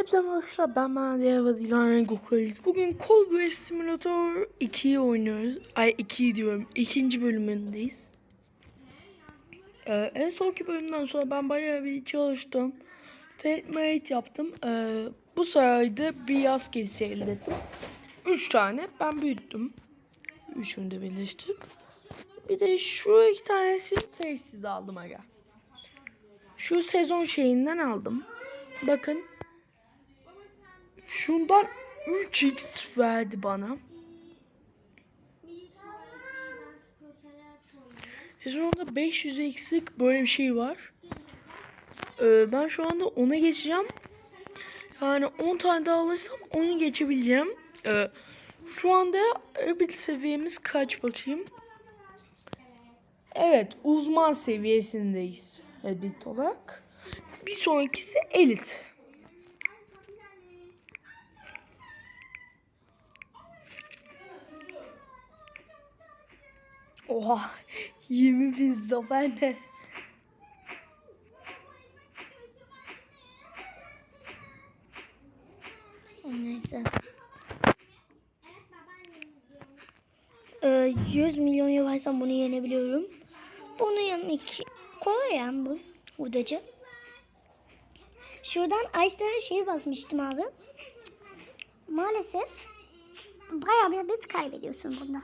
Hepsi arkadaşlar ben Mehmet ve Dilan Rengokulis. Bugün War Simulator 2'yi oynuyoruz. Ay 2'yi diyorum. İkinci bölümündeyiz. Ee, en sonki bölümden sonra ben bayağı bir çalıştım. Treatment yaptım. Ee, bu sayede bir yaz kedisi elde ettim. 3 tane ben büyüttüm. Üçünü de birleştirip. Bir de şu iki tanesini tesis aldım aga. Şu sezon şeyinden aldım. Bakın. Şundan 3x verdi bana. Sezonda 500x'lik böyle bir şey var. Ee, ben şu anda ona geçeceğim. Yani 10 tane daha alırsam onu geçebileceğim. Ee, şu anda Rabbit seviyemiz kaç bakayım. Evet uzman seviyesindeyiz Rabbit olarak. Bir sonrakisi elit. Oha 20 bin zafer ne? Neyse. Ee, 100 milyon yaparsam bunu yenebiliyorum. Bunu yenmek kolay yani bu hurdacı. Şuradan Ice'da şey basmıştım abi. Maalesef bayağı bir biz kaybediyorsun bunda.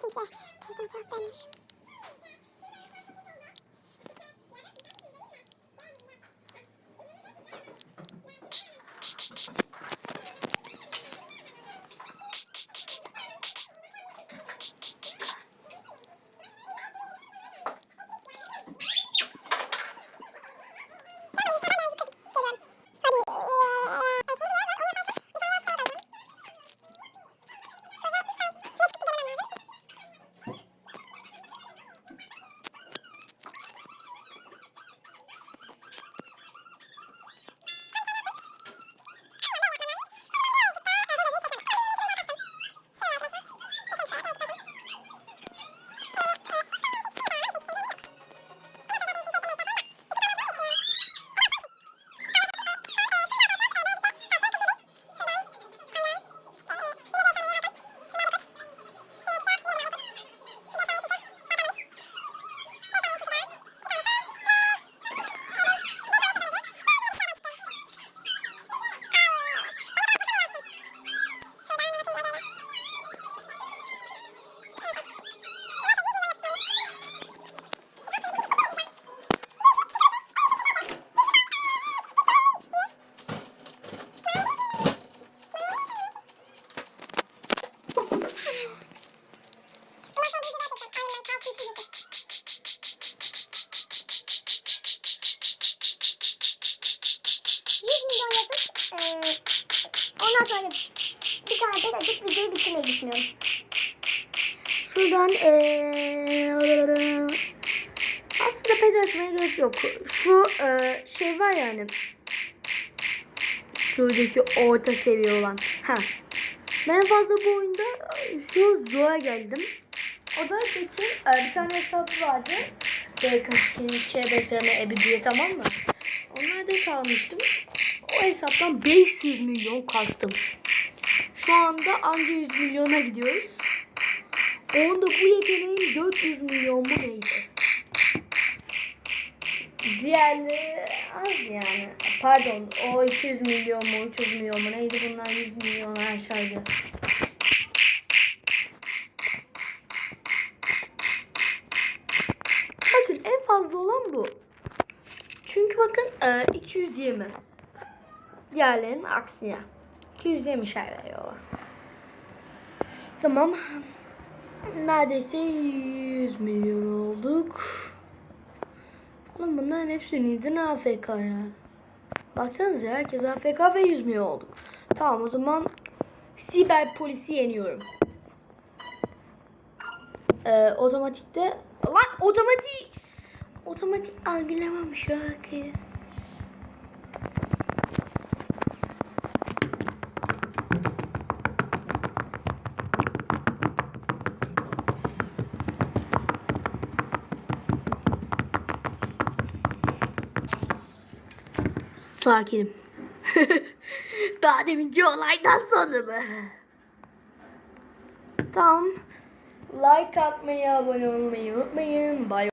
진짜 제가 줬다는 sonra bir tane de açıp videoyu bitirmeyi düşünüyorum. Şuradan eee aslında pek açmaya gerek yok. Şu eee, şey var yani. Şuradaki orta seviye olan. Ha. Ben fazla bu oyunda şu Zo'a geldim. O da peki e, bir tane hesap vardı. Bacon Skin, KBSM, Ebidiye tamam mı? Onlarda kalmıştım. O hesaptan 500 milyon kastım. Şu anda anca 100 milyona gidiyoruz. Onda bu yeteneğin 400 milyon mu neydi? Diğerleri az yani. Pardon o 200 milyon mu 300 milyon mu neydi bunlar 100 milyon aşağıydı. Bakın en fazla olan bu. Çünkü bakın e, 220. Diğerlerinin aksine. 220 şey veriyorlar. Tamam. Neredeyse 100 milyon olduk. Oğlum bunların hepsi neden AFK ya? Baksanıza herkes AFK ve 100 milyon olduk. Tamam o zaman siber polisi yeniyorum. Ee, otomatikte lan otomatik otomatik algılamamış ki. Sakinim. Daha deminki olaydan sonra mı? Tamam. Like atmayı, abone olmayı unutmayın. Bye.